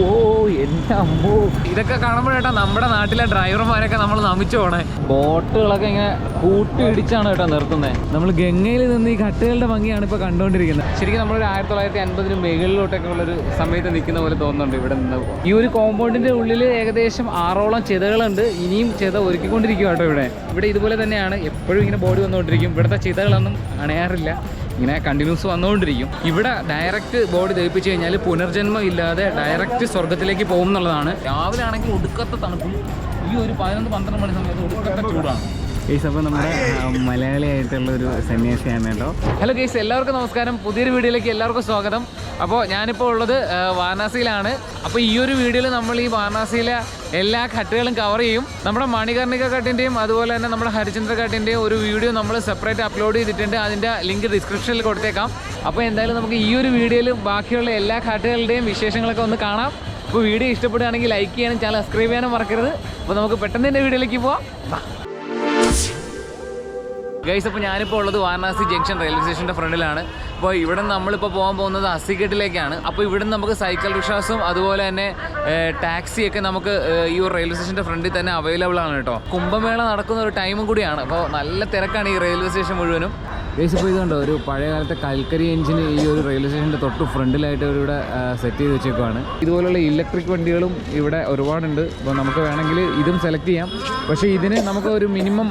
ഓ എന്റെ അമ്മോ. ഇതൊക്കെ കാണുമ്പോഴേട്ടാ നമ്മുടെ നാട്ടിലെ ഡ്രൈവർമാരൊക്കെ നമ്മൾ നമിച്ചു പോണേ. ബോട്ടുകളൊക്കെ ഇങ്ങനെ കൂട്ടിയിടിച്ചാണ് കേട്ടോ നിർത്തുന്നത് നമ്മൾ ഗംഗയിൽ നിന്ന് ഈ കട്ടുകളുടെ ഭംഗിയാണ് ഇപ്പോൾ കണ്ടുകൊണ്ടിരിക്കുന്നത് ശരിക്കും നമ്മളൊരു ആയിരത്തി തൊള്ളായിരത്തി അൻപതിന് മുകളിലോട്ടൊക്കെ ഉള്ളൊരു സമയത്ത് നിൽക്കുന്ന പോലെ തോന്നുന്നുണ്ട് ഇവിടെ നിന്ന് ഈ ഒരു കോമ്പൗണ്ടിന്റെ ഉള്ളിൽ ഏകദേശം ആറോളം ചിതകളുണ്ട്. ഇനിയും ചിത ഒരുക്കിക്കൊണ്ടിരിക്കും കേട്ടോ ഇവിടെ. ഇവിടെ ഇതുപോലെ തന്നെയാണ് എപ്പോഴും ഇങ്ങനെ ബോഡി വന്നുകൊണ്ടിരിക്കും. ഇവിടുത്തെ ചിതകളൊന്നും അണയാറില്ല. ഇങ്ങനെ കണ്ടിന്യൂസ് വന്നുകൊണ്ടിരിക്കും. ഇവിടെ ഡയറക്റ്റ് ബോഡി ദഹിപ്പിച്ച് കഴിഞ്ഞാൽ പുനർജന്മം ഇല്ലാതെ ഡയറക്റ്റ് സ്വർഗത്തിലേക്ക് പോകും എന്നുള്ളതാണ്. രാവിലെ ആണെങ്കിൽ ഒടുക്കത്തെ തണുപ്പും. ഈ ഒരു പതിനൊന്ന് പന്ത്രണ്ട് മണി സമയത്ത് ഒടുക്കത്തെ ചൂടാണ്. കേസ് അപ്പോൾ നമ്മുടെ മലയാളി മലയാളിയായിട്ടുള്ള ഒരു സന്യാസിയാണ് കേട്ടോ. ഹലോ കേസ് എല്ലാവർക്കും നമസ്കാരം. പുതിയൊരു വീഡിയോയിലേക്ക് എല്ലാവർക്കും സ്വാഗതം. അപ്പോൾ ഞാനിപ്പോൾ ഉള്ളത് വാരണാസിയിലാണ്. അപ്പോൾ ഈ ഒരു വീഡിയോയിൽ നമ്മൾ ഈ വാരണാസിയിലെ എല്ലാ ഘട്ടുകളും കവർ ചെയ്യും. നമ്മുടെ മണികർണിക ഘട്ടിന്റെയും അതുപോലെ തന്നെ നമ്മുടെ ഹരിചന്ദ്ര ഘട്ടിന്റെയും ഒരു വീഡിയോ നമ്മൾ സെപ്പറേറ്റ് അപ്ലോഡ് ചെയ്തിട്ടുണ്ട്. അതിന്റെ ലിങ്ക് ഡിസ്ക്രിപ്ഷനിൽ കൊടുത്തേക്കാം. അപ്പോൾ എന്തായാലും നമുക്ക് ഈ ഒരു വീഡിയോയിൽ ബാക്കിയുള്ള എല്ലാ ഘട്ടുകളുടെയും വിശേഷങ്ങളൊക്കെ ഒന്ന് കാണാം. അപ്പോൾ വീഡിയോ ഇഷ്ടപ്പെടുകയാണെങ്കിൽ ലൈക്ക് ചെയ്യാനും ചാനൽ സബ്സ്ക്രൈബ് ചെയ്യാനും മറക്കരുത്. അപ്പോൾ നമുക്ക് പെട്ടെന്ന് തന്നെ വീഡിയോയിലേക്ക് പോവാം. ഗൈസ് അപ്പോൾ ഞാനിപ്പോൾ ഉള്ളത് വാരണാസി ജംഗ്ഷൻ റെയിൽവേ സ്റ്റേഷന്റെ ഫ്രണ്ടിലാണ്. അപ്പോൾ ഇവിടെ നമ്മളിപ്പോൾ പോകാൻ പോകുന്നത് അസിഗട്ടിലേക്കാണ്. അപ്പോൾ ഇവിടെ നമുക്ക് സൈക്കിൾ റിക്ഷാസും അതുപോലെ തന്നെ ടാക്സിയൊക്കെ നമുക്ക് ഈ ഒരു റെയിൽവേ സ്റ്റേഷന്റെ ഫ്രണ്ടിൽ തന്നെ അവൈലബിൾ ആണ് കേട്ടോ. കുംഭമേള നടക്കുന്ന ഒരു ടൈമും കൂടിയാണ്. അപ്പോൾ നല്ല തിരക്കാണ് ഈ റെയിൽവേ സ്റ്റേഷൻ മുഴുവനും. ഗൈസ് ഇപ്പോൾ ഇതുണ്ടോ ഒരു പഴയകാലത്തെ കൽക്കരി എഞ്ചിന് ഈ ഒരു റെയിൽവേ സ്റ്റേഷന്റെ തൊട്ട് ഫ്രണ്ടിലായിട്ട് ഇവിടെ സെറ്റ് ചെയ്ത് വെച്ചേക്കുവാണ്. ഇതുപോലുള്ള ഇലക്ട്രിക് വണ്ടികളും ഇവിടെ ഒരുപാടുണ്ട്. അപ്പോൾ നമുക്ക് വേണമെങ്കിൽ ഇതും സെലക്ട് ചെയ്യാം. പക്ഷേ ഇതിന് നമുക്ക് ഒരു മിനിമം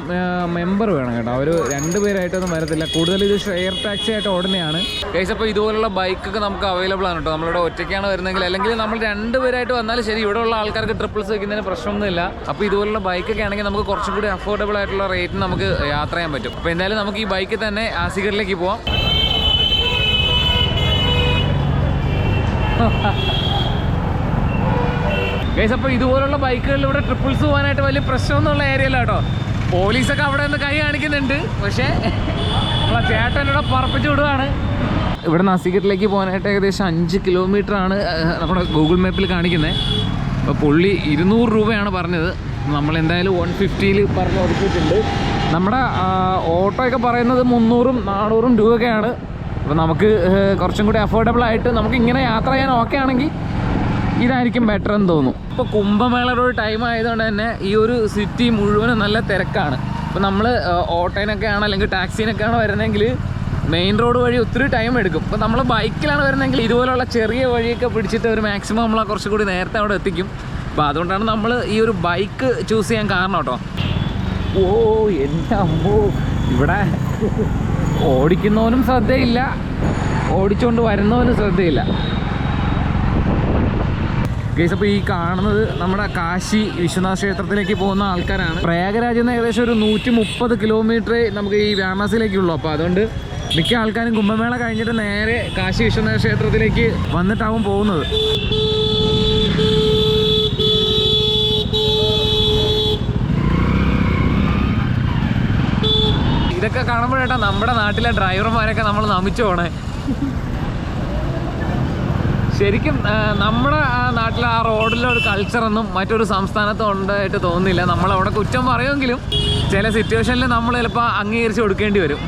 മെമ്പർ വേണം കേട്ടോ. ഒരു രണ്ട് പേരായിട്ടൊന്നും വരത്തില്ല. കൂടുതൽ ഇത് ഷെയർ ടാക്സി ആയിട്ട് ഓടുന്നതാണ്. ഗൈസ് അപ്പോൾ ഇതുപോലുള്ള ബൈക്കൊക്കെ നമുക്ക് അവൈലബിൾ ആണ് കേട്ടോ. നമ്മളിവിടെ ഒറ്റയ്ക്കാണ് വരുന്നെങ്കിൽ അല്ലെങ്കിൽ നമ്മൾ രണ്ട് പേരായിട്ട് വന്നാലും ശരി ഇവിടെ ഉള്ള ആൾക്കാർക്ക് ട്രിപ്പിൾസ് വയ്ക്കുന്നതിന് പ്രശ്നമൊന്നുമില്ല. അപ്പോൾ ഇതുപോലുള്ള ബൈക്കൊക്കെ ആണെങ്കിൽ നമുക്ക് കുറച്ചും കൂടി അഫോർഡബിൾ ആയിട്ടുള്ള റേറ്റിന് നമുക്ക് യാത്ര ചെയ്യാൻ പറ്റും. അപ്പോൾ എന്തായാലും നമുക്ക് ഈ ബൈക്കിൽ തന്നെ ആസിഗറിലേക്ക് പോവാം. ഗൈസ് അപ്പോൾ ഇതുപോലുള്ള ബൈക്കുകളിൽ ഇവിടെ ട്രിപ്പിൾസ് പോകാനായിട്ട് വലിയ പ്രശ്നമൊന്നുള്ള ഏരിയല്ല കേട്ടോ. പോലീസൊക്കെ അവിടെ നിന്ന് കൈ കാണിക്കുന്നുണ്ട്. പക്ഷേ നമ്മളെ ചേട്ടൻ ഇവിടെ പറപ്പിച്ചു വിടുവാണ്. ഇവിടെ നസിക്കറ്റിലേക്ക് പോകാനായിട്ട് ഏകദേശം അഞ്ച് കിലോമീറ്റർ ആണ് നമ്മുടെ ഗൂഗിൾ മാപ്പിൽ കാണിക്കുന്നത്. അപ്പോൾ പുള്ളി ഇരുന്നൂറ് രൂപയാണ് പറഞ്ഞത്. നമ്മൾ എന്തായാലും വൺ ഫിഫ്റ്റിയിൽ പറഞ്ഞ് ഒതുക്കിയിട്ടുണ്ട്. നമ്മുടെ ഓട്ടോയൊക്കെ പറയുന്നത് മുന്നൂറും നാനൂറും രൂപയൊക്കെയാണ്. അപ്പോൾ നമുക്ക് കുറച്ചും കൂടി അഫോർഡബിൾ ആയിട്ട് നമുക്ക് ഇങ്ങനെ യാത്ര ചെയ്യാൻ ഓക്കെ ആണെങ്കിൽ ഇതായിരിക്കും ബെറ്റർ എന്ന് തോന്നുന്നു. ഇപ്പോൾ കുംഭമേളയുടെ ഒരു ടൈം ആയതുകൊണ്ട് തന്നെ ഈ ഒരു സിറ്റി മുഴുവനും നല്ല തിരക്കാണ്. ഇപ്പോൾ നമ്മൾ ഓട്ടോയിനൊക്കെ ആണ് അല്ലെങ്കിൽ ടാക്സിനൊക്കെ ആണ് വരുന്നതെങ്കിൽ മെയിൻ റോഡ് വഴി ഒത്തിരി ടൈം എടുക്കും. ഇപ്പോൾ നമ്മൾ ബൈക്കിലാണ് വരുന്നതെങ്കിൽ ഇതുപോലുള്ള ചെറിയ വഴിയൊക്കെ പിടിച്ചിട്ട് ഒരു മാക്സിമം നമ്മളെ കുറച്ചും കൂടി നേരത്തെ അവിടെ എത്തിക്കും. അപ്പോൾ അതുകൊണ്ടാണ് നമ്മൾ ഈ ഒരു ബൈക്ക് ചൂസ് ചെയ്യാൻ കാരണം കേട്ടോ. ഓ എന്റെ അമ്മോ. ഇവിടെ ഓടിക്കുന്നവനും ശ്രദ്ധയില്ല. ഓടിച്ചുകൊണ്ട് വരുന്നവനും ശ്രദ്ധയില്ല. ഗൈസ് അപ്പോൾ ഈ കാണുന്നത് നമ്മുടെ കാശി വിശ്വനാഥ ക്ഷേത്രത്തിലേക്ക് പോകുന്ന ആൾക്കാരാണ്. പ്രയാഗരാജിൽ നിന്ന് ഏകദേശം ഒരു നൂറ്റി മുപ്പത് കിലോമീറ്റർ നമുക്ക് ഈ വാരണാസിയിലേക്കുള്ളൂ അപ്പോൾ അതുകൊണ്ട് മിക്ക ആൾക്കാരും കുംഭമേള കഴിഞ്ഞിട്ട് നേരെ കാശി വിശ്വനാഥ ക്ഷേത്രത്തിലേക്ക് വന്നിട്ടാവും പോകുന്നത്. ഇതൊക്കെ കാണുമ്പോഴേട്ടാ നമ്മുടെ നാട്ടിലെ ഡ്രൈവർമാരൊക്കെ നമ്മൾ നമിച്ചു പോണേ. ശരിക്കും നമ്മുടെ നാട്ടിലെ ആ റോഡിലെ ഒരു കൾച്ചറൊന്നും മറ്റൊരു സംസ്ഥാനത്തും ഉണ്ടായിട്ട് തോന്നുന്നില്ല. നമ്മൾ അവിടെ കുറ്റം പറയുമെങ്കിലും ചില സിറ്റുവേഷനിൽ നമ്മൾ ചിലപ്പോൾ അംഗീകരിച്ച് കൊടുക്കേണ്ടി വരും.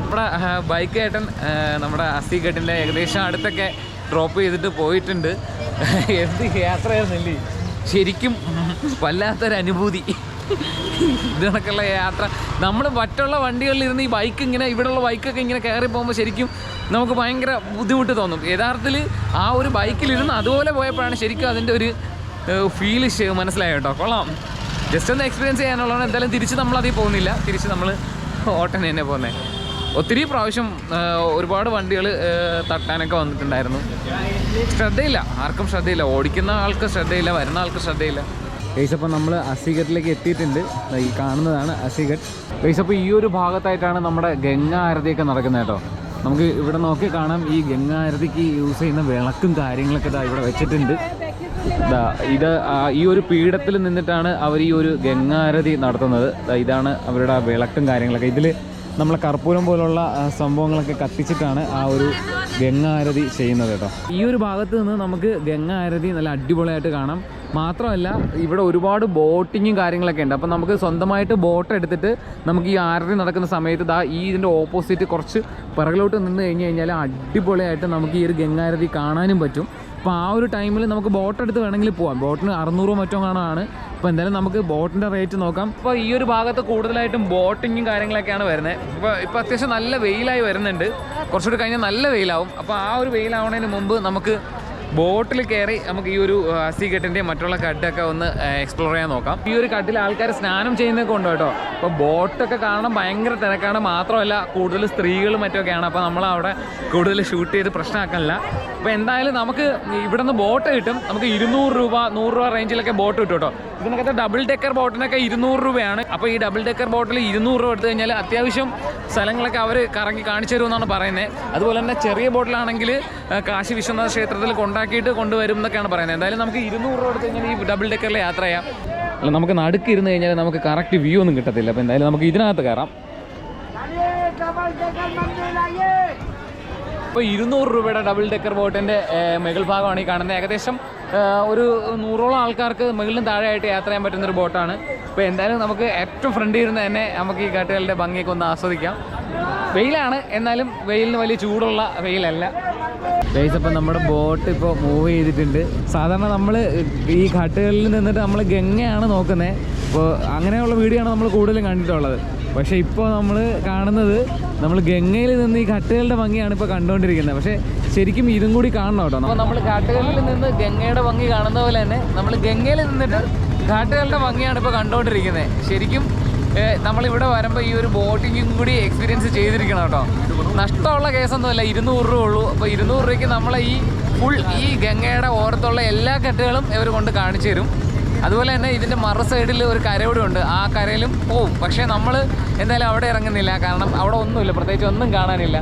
നമ്മുടെ ബൈക്ക് ഏട്ടൻ നമ്മുടെ നമ്മുടെ അസിഘട്ടിന്റെ ഏകദേശം അടുത്തൊക്കെ ഡ്രോപ്പ് ചെയ്തിട്ട് പോയിട്ടുണ്ട്. എന്ത് യാത്രയായിരുന്നില്ലേ? ശരിക്കും വല്ലാത്തൊരു അനുഭൂതി. ഇതിനൊക്കെയുള്ള യാത്ര. നമ്മൾ മറ്റുള്ള വണ്ടികളിൽ ഇരുന്ന് ഈ ബൈക്ക് ഇങ്ങനെ ഇവിടെയുള്ള ബൈക്കൊക്കെ ഇങ്ങനെ കയറി പോകുമ്പോൾ ശരിക്കും നമുക്ക് ഭയങ്കര ബുദ്ധിമുട്ട് തോന്നും. യഥാർത്ഥത്തിൽ ആ ഒരു ബൈക്കിലിരുന്ന് അതുപോലെ പോയപ്പോഴാണ് ശരിക്കും അതിന്റെ ഒരു ഫീൽ മനസ്സിലായ കേട്ടോ. കൊള്ളാം. ജസ്റ്റ് ഒന്ന് എക്സ്പീരിയൻസ് ചെയ്യാനുള്ളതാണ്. എന്തായാലും തിരിച്ച് നമ്മളതിൽ പോകുന്നില്ല. തിരിച്ച് നമ്മൾ ഓട്ടനെ തന്നെ പോകുന്നത് ഒത്തിരി പ്രാവശ്യം ഒരുപാട് വണ്ടികൾ തട്ടാനൊക്കെ വന്നിട്ടുണ്ടായിരുന്നു. ശ്രദ്ധയില്ല. ആർക്കും ശ്രദ്ധയില്ല. ഓടിക്കുന്ന ആൾക്ക് ശ്രദ്ധയില്ല. വരുന്ന ആൾക്ക് ശ്രദ്ധയില്ല. ഗൈസ് അപ്പോൾ നമ്മൾ അസിഗട്ടിലേക്ക് എത്തിയിട്ടുണ്ട്. ഈ കാണുന്നതാണ് അസിഗട്ട് ഗൈസ് അപ്പോൾ ഈ ഒരു ഭാഗത്തായിട്ടാണ് നമ്മുടെ ഗംഗാ ആരതിയൊക്കെ നടക്കുന്നത് കേട്ടോ. നമുക്ക് ഇവിടെ നോക്കി കാണാം. ഈ ഗംഗാ ആരതിക്ക് യൂസ് ചെയ്യുന്ന വിളക്കും കാര്യങ്ങളൊക്കെ ഇതാ ഇവിടെ വെച്ചിട്ടുണ്ട്. ഇത് ഈ ഒരു പീഠത്തിൽ നിന്നിട്ടാണ് അവർ ഈ ഒരു ഗംഗാരതി നടത്തുന്നത്. ഇതാണ് അവരുടെ വിളക്കും കാര്യങ്ങളൊക്കെ. ഇതിൽ നമ്മളെ കർപ്പൂരം പോലുള്ള സംഭവങ്ങളൊക്കെ കത്തിച്ചിട്ടാണ് ആ ഒരു ഗംഗാരതി ചെയ്യുന്നത് കേട്ടോ. ഈ ഒരു ഭാഗത്ത് നിന്ന് നമുക്ക് ഗംഗാരതി നല്ല അടിപൊളിയായിട്ട് കാണാം. മാത്രമല്ല ഇവിടെ ഒരുപാട് ബോട്ടിങ്ങും കാര്യങ്ങളൊക്കെ ഉണ്ട്. അപ്പം നമുക്ക് സ്വന്തമായിട്ട് ബോട്ട് എടുത്തിട്ട് നമുക്ക് ഈ ആരതി നടക്കുന്ന സമയത്ത് ദാ ഈ ഇതിന്റെ ഓപ്പോസിറ്റ് കുറച്ച് പിറകിലോട്ട് നിന്ന് കഴിഞ്ഞ് കഴിഞ്ഞാൽ അടിപൊളിയായിട്ട് നമുക്ക് ഈ ഒരു ഗംഗാരതി കാണാനും പറ്റും. അപ്പോൾ ആ ഒരു ടൈമിൽ നമുക്ക് ബോട്ട് എടുത്ത് വേണമെങ്കിൽ പോവാം. ബോട്ടിന് അറുന്നൂറ് മറ്റോ കാണാണ് അപ്പോൾ എന്തായാലും നമുക്ക് ബോട്ടിന്റെ റേറ്റ് നോക്കാം. അപ്പോൾ ഈ ഒരു ഭാഗത്ത് കൂടുതലായിട്ടും ബോട്ടിങ്ങും കാര്യങ്ങളൊക്കെയാണ് വരുന്നത്. ഇപ്പോൾ ഇപ്പോൾ അത്യാവശ്യം നല്ല വെയിലായി വരുന്നുണ്ട്. കുറച്ചുകൂടി കഴിഞ്ഞാൽ നല്ല വെയിലാവും. അപ്പോൾ ആ ഒരു വെയിലാവുന്നതിന് മുമ്പ് നമുക്ക് ബോട്ടിൽ കയറി നമുക്ക് ഈ ഒരു അസി കെട്ടിന്റെ മറ്റുള്ള കട്ടൊക്കെ ഒന്ന് എക്സ്പ്ലോർ ചെയ്യാൻ നോക്കാം. ഈ ഒരു കട്ടിൽ ആൾക്കാർ സ്നാനം ചെയ്യുന്നതൊക്കെ ഉണ്ട് കേട്ടോ. അപ്പോൾ ബോട്ടൊക്കെ കാണാൻ ഭയങ്കര തിരക്കാണ്. മാത്രമല്ല കൂടുതൽ സ്ത്രീകളും മറ്റൊക്കെയാണ്. അപ്പോൾ നമ്മൾ അവിടെ കൂടുതൽ ഷൂട്ട് ചെയ്ത് പ്രശ്നമാക്കല്ല അപ്പോൾ എന്തായാലും നമുക്ക് ഇവിടെ നിന്ന് ബോട്ട് കിട്ടും. നമുക്ക് ഇരുന്നൂറ് രൂപ നൂറ് രൂപ റേഞ്ചിലൊക്കെ ബോട്ട് കിട്ടും കേട്ടോ. ഇതിനകത്ത് ഡബിൾ ഡെക്കർ ബോട്ടിനൊക്കെ ഇരുന്നൂറ് രൂപയാണ്. അപ്പോൾ ഈ ഡബിൾ ഡെക്കർ ബോട്ടിൽ ഇരുന്നൂറ് രൂപ എടുത്തു കഴിഞ്ഞാൽ അത്യാവശ്യം സ്ഥലങ്ങളൊക്കെ അവർ കറങ്ങി കാണിച്ചു തരുമെന്നാണ് പറയുന്നത് അതുപോലെ തന്നെ ചെറിയ ബോട്ടിലാണെങ്കിൽ കാശി വിശ്വനാഥ ക്ഷേത്രത്തിൽ കൊണ്ടാക്കിയിട്ട് കൊണ്ടുവരും എന്നൊക്കെയാണ് പറയുന്നത്. എന്തായാലും നമുക്ക് ഇരുന്നൂറ് രൂപ കൊടുത്ത് കഴിഞ്ഞാൽ ഈ ഡബിൾ ഡെക്കറിൽ യാത്ര ചെയ്യാം. അല്ല നമുക്ക് നടുക്ക് ഇരുന്ന് കഴിഞ്ഞാൽ നമുക്ക് കറക്റ്റ് വ്യൂ ഒന്നും കിട്ടത്തില്ല. അപ്പോൾ എന്തായാലും നമുക്ക് ഇതിനകത്ത് കയറാം. ഇപ്പോൾ ഇരുന്നൂറ് രൂപയുടെ ഡബിൾ ഡെക്കർ ബോട്ടിന്റെ ഭാഗമാണ് ഈ കാണുന്നത്. ഏകദേശം ഒരു നൂറോളം ആൾക്കാർക്ക് മുകളിലും താഴെയായിട്ട് യാത്ര ചെയ്യാൻ പറ്റുന്നൊരു ബോട്ടാണ്. അപ്പോൾ എന്തായാലും നമുക്ക് ഏറ്റവും ഫ്രണ്ടിൽ ഇരുന്ന് തന്നെ നമുക്ക് ഈ കാട്ടുകളുടെ ഭംഗിയൊക്കെ ഒന്ന് ആസ്വദിക്കാം. വെയിലാണ് എന്നാലും വെയിലിന് വലിയ ചൂടുള്ള വെയിലല്ല. ഗൈസ് അപ്പം നമ്മുടെ ബോട്ട് ഇപ്പോൾ മൂവ് ചെയ്തിട്ടുണ്ട്. സാധാരണ നമ്മൾ ഈ ഘട്ടുകളിൽ നിന്നിട്ട് നമ്മൾ ഗംഗയാണ് നോക്കുന്നത് അപ്പോൾ അങ്ങനെയുള്ള വീഡിയോ ആണ് നമ്മൾ കൂടുതലും കണ്ടിട്ടുള്ളത്. പക്ഷേ ഇപ്പോൾ നമ്മൾ കാണുന്നത് നമ്മൾ ഗംഗയിൽ നിന്ന് ഈ ഘട്ടുകളുടെ ഭംഗിയാണ് ഇപ്പോൾ കണ്ടുകൊണ്ടിരിക്കുന്നത്. പക്ഷേ ശരിക്കും ഇതും കൂടി കാണണം കേട്ടോ. അപ്പോൾ നമ്മൾ ഘട്ടുകളിൽ നിന്ന് ഗംഗയുടെ ഭംഗി കാണുന്ന പോലെ തന്നെ നമ്മൾ ഗംഗയിൽ നിന്നിട്ട് ഘാട്ടുകളുടെ ഭംഗിയാണ് ഇപ്പോൾ കണ്ടുകൊണ്ടിരിക്കുന്നത്. ശരിക്കും നമ്മളിവിടെ വരുമ്പോൾ ഈ ഒരു ബോട്ടിങ്ങും കൂടി എക്സ്പീരിയൻസ് ചെയ്തിരിക്കണം കേട്ടോ. നഷ്ടമുള്ള കേസൊന്നുമല്ല ഇരുന്നൂറ് രൂപ ഉള്ളൂ അപ്പോൾ ഇരുന്നൂറ് രൂപയ്ക്ക് നമ്മളെ ഈ ഫുൾ ഈ ഗംഗയുടെ ഓരത്തുള്ള എല്ലാ കെട്ടുകളും ഇവർ കൊണ്ട് കാണിച്ചു തരും. അതുപോലെ തന്നെ ഇതിന്റെ മറു സൈഡിൽ ഒരു കരയോടെ ഉണ്ട് ആ കരയിലും പോവും. പക്ഷേ നമ്മൾ എന്തായാലും അവിടെ ഇറങ്ങുന്നില്ല. കാരണം അവിടെ ഒന്നുമില്ല. പ്രത്യേകിച്ച് ഒന്നും കാണാനില്ല.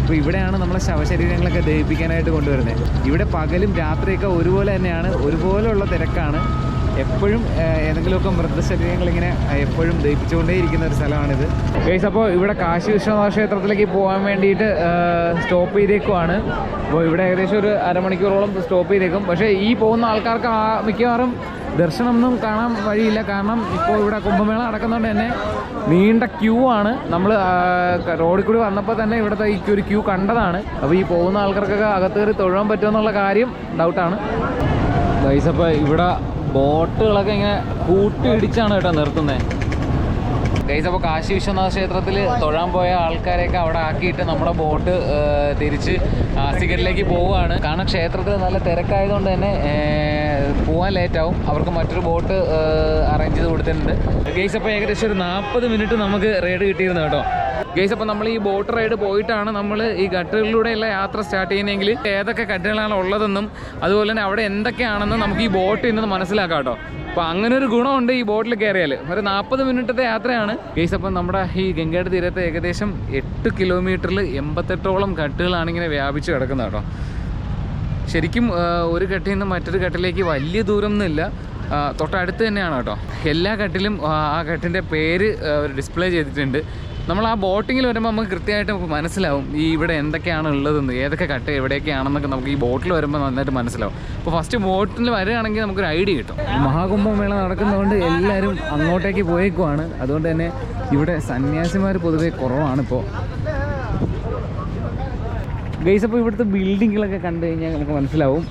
അപ്പോൾ ഇവിടെയാണ് നമ്മളെ ശവശരീരങ്ങളൊക്കെ ദഹിപ്പിക്കാനായിട്ട് കൊണ്ടുവരുന്നത്. ഇവിടെ പകലും രാത്രിയൊക്കെ ഒരുപോലെ തന്നെയാണ്. ഒരുപോലെയുള്ള തിരക്കാണ്. എപ്പോഴും ഏതെങ്കിലുമൊക്കെ മൃതശരീരങ്ങൾ ഇങ്ങനെ എപ്പോഴും എപ്പോഴും ദഹിപ്പിച്ചുകൊണ്ടേയിരിക്കുന്ന ഒരു സ്ഥലമാണിത്. ഗൈസ് അപ്പോൾ ഇവിടെ കാശി വിശ്വനാഥ ക്ഷേത്രത്തിലേക്ക് പോകാൻ വേണ്ടിയിട്ട് സ്റ്റോപ്പ് ചെയ്തേക്കുവാണ്. അപ്പോൾ ഇവിടെ ഏകദേശം ഒരു അരമണിക്കൂറോളം സ്റ്റോപ്പ് ചെയ്തേക്കും. പക്ഷേ ഈ പോകുന്ന ആൾക്കാർക്ക് ആ മിക്കവാറും ദർശനമൊന്നും കാണാൻ വഴിയില്ല. കാരണം ഇപ്പോൾ ഇവിടെ കുംഭമേള നടക്കുന്നതുകൊണ്ട് തന്നെ നീണ്ട ക്യൂ ആണ്. നമ്മൾ റോഡിൽ കൂടി വന്നപ്പോൾ തന്നെ ഇവിടുത്തെ ഈ ഒരു ക്യൂ കണ്ടതാണ്. അപ്പോൾ ഈ പോകുന്ന ആൾക്കാർക്കൊക്കെ അകത്ത് കയറി തൊഴുവാൻ പറ്റുമെന്നുള്ള കാര്യം ഡൗട്ടാണ് ഗൈസ് അപ്പോൾ ഇവിടെ ബോട്ടുകളൊക്കെ ഇങ്ങനെ കൂട്ടി ഇടിച്ചാണ് കേട്ടോ നിർത്തുന്നത് ഗൈസ് അപ്പോൾ കാശി വിശ്വനാഥ ക്ഷേത്രത്തിൽ തൊഴാൻ പോയ ആൾക്കാരെയൊക്കെ അവിടെ ആക്കിയിട്ട് നമ്മുടെ ബോട്ട് തിരിച്ച് ആസിഗഡിലേക്ക് പോവുകയാണ്. കാരണം ക്ഷേത്രത്തിൽ നല്ല തിരക്കായതുകൊണ്ട് തന്നെ പോകാൻ പോവാൻ ലേറ്റ് ആവും. അവർക്ക് മറ്റൊരു ബോട്ട് അറേഞ്ച് ചെയ്ത് കൊടുത്തിട്ടുണ്ട്. ഗൈസ് അപ്പോൾ ഏകദേശം ഒരു നാൽപ്പത് മിനിറ്റ് നമുക്ക് റൈഡ് കിട്ടിയിരുന്നു കേട്ടോ. ഗൈസ് അപ്പോൾ നമ്മൾ ഈ ബോട്ട് റൈഡ് പോയിട്ടാണ് നമ്മൾ ഈ ഗട്ടറിലൂടെയുള്ള യാത്ര സ്റ്റാർട്ട് ചെയ്യുന്നതെങ്കിൽ ഏതൊക്കെ ഘട്ടങ്ങളാണ് ഉള്ളതെന്നും അതുപോലെ തന്നെ അവിടെ എന്തൊക്കെയാണെന്നും നമുക്ക് ഈ ബോട്ട് ഇന്ന് മനസ്സിലാക്കാം കേട്ടോ. അപ്പോൾ അങ്ങനെ ഒരു ഗുണമുണ്ട് ഈ ബോട്ടിൽ കയറിയാൽ ഒരു നാൽപ്പത് മിനിറ്റത്തെ യാത്രയാണ്. ഗൈസ് അപ്പം നമ്മുടെ ഈ ഗംഗയുടെ തീരത്ത് ഏകദേശം എട്ട് കിലോമീറ്ററിൽ എൺപത്തെട്ടോളം ഘട്ടുകളാണ് ഇങ്ങനെ വ്യാപിച്ച് കിടക്കുന്നത് കേട്ടോ. ശരിക്കും ഒരു ഘട്ടിൽ നിന്ന് മറ്റൊരു ഘട്ടിലേക്ക് വലിയ ദൂരം ഒന്നുമില്ല തൊട്ടടുത്ത് തന്നെയാണ് കേട്ടോ. എല്ലാ ഘട്ടിലും ആ ഘട്ടിന്റെ പേര് ഡിസ്പ്ലേ ചെയ്തിട്ടുണ്ട്. നമ്മൾ ആ ബോട്ടിങ്ങിൽ വരുമ്പോൾ നമുക്ക് കൃത്യമായിട്ട് നമുക്ക് മനസ്സിലാവും ഈ ഇവിടെ എന്തൊക്കെയാണ് ഉള്ളതെന്ന് ഏതൊക്കെ കട്ട് എവിടെയൊക്കെയാണെന്നൊക്കെ നമുക്ക് ഈ ബോട്ടിൽ വരുമ്പോൾ നന്നായിട്ട് മനസ്സിലാവും. അപ്പോൾ ഫസ്റ്റ് ബോട്ടിൽ വരികയാണെങ്കിൽ നമുക്കൊരു ഐഡിയ കിട്ടും. മഹാകുംഭമേള നടക്കുന്നതുകൊണ്ട് എല്ലാവരും അങ്ങോട്ടേക്ക് പോയേക്കുവാണ്. അതുകൊണ്ട് തന്നെ ഇവിടെ സന്യാസിമാർ പൊതുവേ കുറവാണിപ്പോൾ. ഗൈസ് അപ്പോൾ ഇവിടുത്തെ ബിൽഡിങ്ങുകളൊക്കെ കണ്ടു കഴിഞ്ഞാൽ നമുക്ക് മനസ്സിലാവും.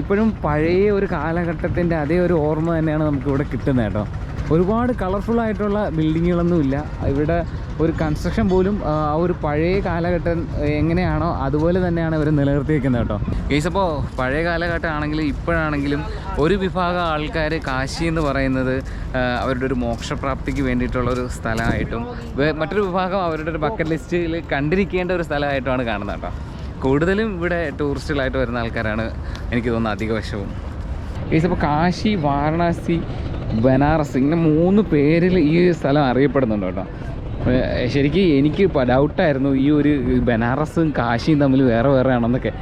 ഇപ്പോഴും പഴയ ഒരു കാലഘട്ടത്തിന്റെ അതേ ഒരു ഓർമ്മ തന്നെയാണ് നമുക്ക് ഇവിടെ കിട്ടുന്നത് കേട്ടോ. ഒരുപാട് കളർഫുൾ ആയിട്ടുള്ള ബിൽഡിങ്ങുകളൊന്നും ഇല്ല. ഇവിടെ ഒരു കൺസ്ട്രക്ഷൻ പോലും ആ ഒരു പഴയ കാലഘട്ടം എങ്ങനെയാണോ അതുപോലെ തന്നെയാണ് ഇവർ നിലനിർത്തിയിരിക്കുന്നത് കേട്ടോ. അപ്പോൾ പഴയ കാലഘട്ടം ആണെങ്കിലും ഇപ്പോഴാണെങ്കിലും ഒരു വിഭാഗം ആൾക്കാർ കാശി എന്ന് പറയുന്നത് അവരുടെ ഒരു മോക്ഷപ്രാപ്തിക്ക് വേണ്ടിയിട്ടുള്ള ഒരു സ്ഥലമായിട്ടും മറ്റൊരു വിഭാഗം അവരുടെ ഒരു ബക്കറ്റ് ലിസ്റ്റിൽ കണ്ടിരിക്കേണ്ട ഒരു സ്ഥലമായിട്ടുമാണ് കാണുന്നത് കേട്ടോ. കൂടുതലും ഇവിടെ ടൂറിസ്റ്റുകളായിട്ട് വരുന്ന ആൾക്കാരാണ് എനിക്ക് തോന്നുന്നത് അധികവശവും. വശവും ഗൈസ് കാശി വാരണാസി ബനാറസ്. ഇങ്ങനെ മൂന്ന് പേരിൽ ഈ സ്ഥലം അറിയപ്പെടുന്നുണ്ട് കേട്ടോ. ശരിക്കും എനിക്ക് ഡൗട്ടായിരുന്നു ഈ ഒരു ബനാറസും കാശിയും തമ്മിൽ വേറെ വേറെ ആണെന്നൊക്കെ.